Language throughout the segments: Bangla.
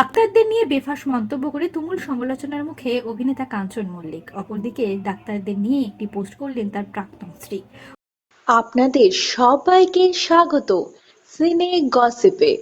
ডাক্তারদের নিয়ে বেফাস মন্তব্য করে তুমুল সমালোচনার মুখে অভিনেতা কাঞ্চন মল্লিক। অপরদিকে ডাক্তারদের নিয়ে একটি পোস্ট করলেন তার প্রাক্তন স্ত্রী। আপনাদের সবাইকে স্বাগত। সিনে গসিপে।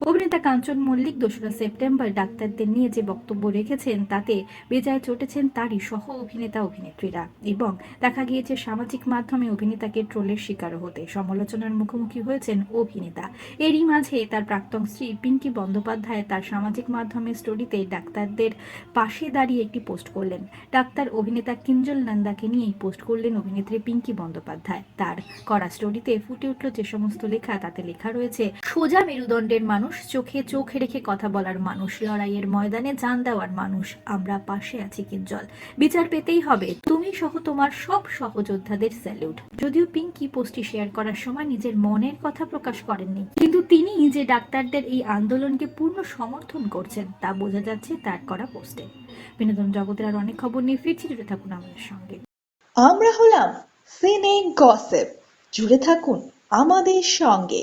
অভিনেতা কাঞ্চন মল্লিক দোসরা সেপ্টেম্বর ডাক্তারদের নিয়ে যে বক্তব্য রেখেছেন, তাতে বেজায় চটেছেন তারই সহ অভিনেতা অভিনেত্রীরা এবং দেখা গিয়েছে সামাজিক মাধ্যমে অভিনেতাকে ট্রোলের শিকার হতে। সমালোচনার মুখোমুখি হয়েছেন অভিনেতা। এরই মাঝে তার প্রাক্তন স্ত্রী পিঙ্কি বন্দ্যোপাধ্যায় তার সামাজিক মাধ্যমে স্টোরিতে ডাক্তারদের পাশে দাঁড়িয়ে একটি পোস্ট করলেন। ডাক্তার অভিনেতা কিঞ্জল নন্দাকে নিয়েই পোস্ট করলেন অভিনেত্রী পিঙ্কি বন্দ্যোপাধ্যায়। তার করা স্টোরিতে ফুটে উঠল যে সমস্ত লেখা, তাতে লেখা রয়েছে, সোজা মেরুদণ্ডের মানুষ চোখে চোখ রেখে কথা বলার মানুষ, লড়াইয়ের ময়দানে জান দেওয়ার মানুষ, আমরা পাশে আছি কিঞ্জল। বিচার পেতেই হবে। তুমি সহ তোমার সব সহযোদ্ধাদের স্যালুট। যদিও পিঙ্কি পোস্টটি শেয়ার করার সময় নিজের মনের কথা প্রকাশ করেননি, কিন্তু তিনি যে ডাক্তারদের এই আন্দোলনকে পূর্ণ সমর্থন করছেন, তা বোঝা যাচ্ছে তার করা পোস্টে। বিনোদন জগতের আর অনেক খবর নিয়ে ফিরছি, জুড়ে থাকুন আমাদের সঙ্গে। আমরা হলাম সিনে গসিপ। জুড়ে থাকুন আমাদের সঙ্গে।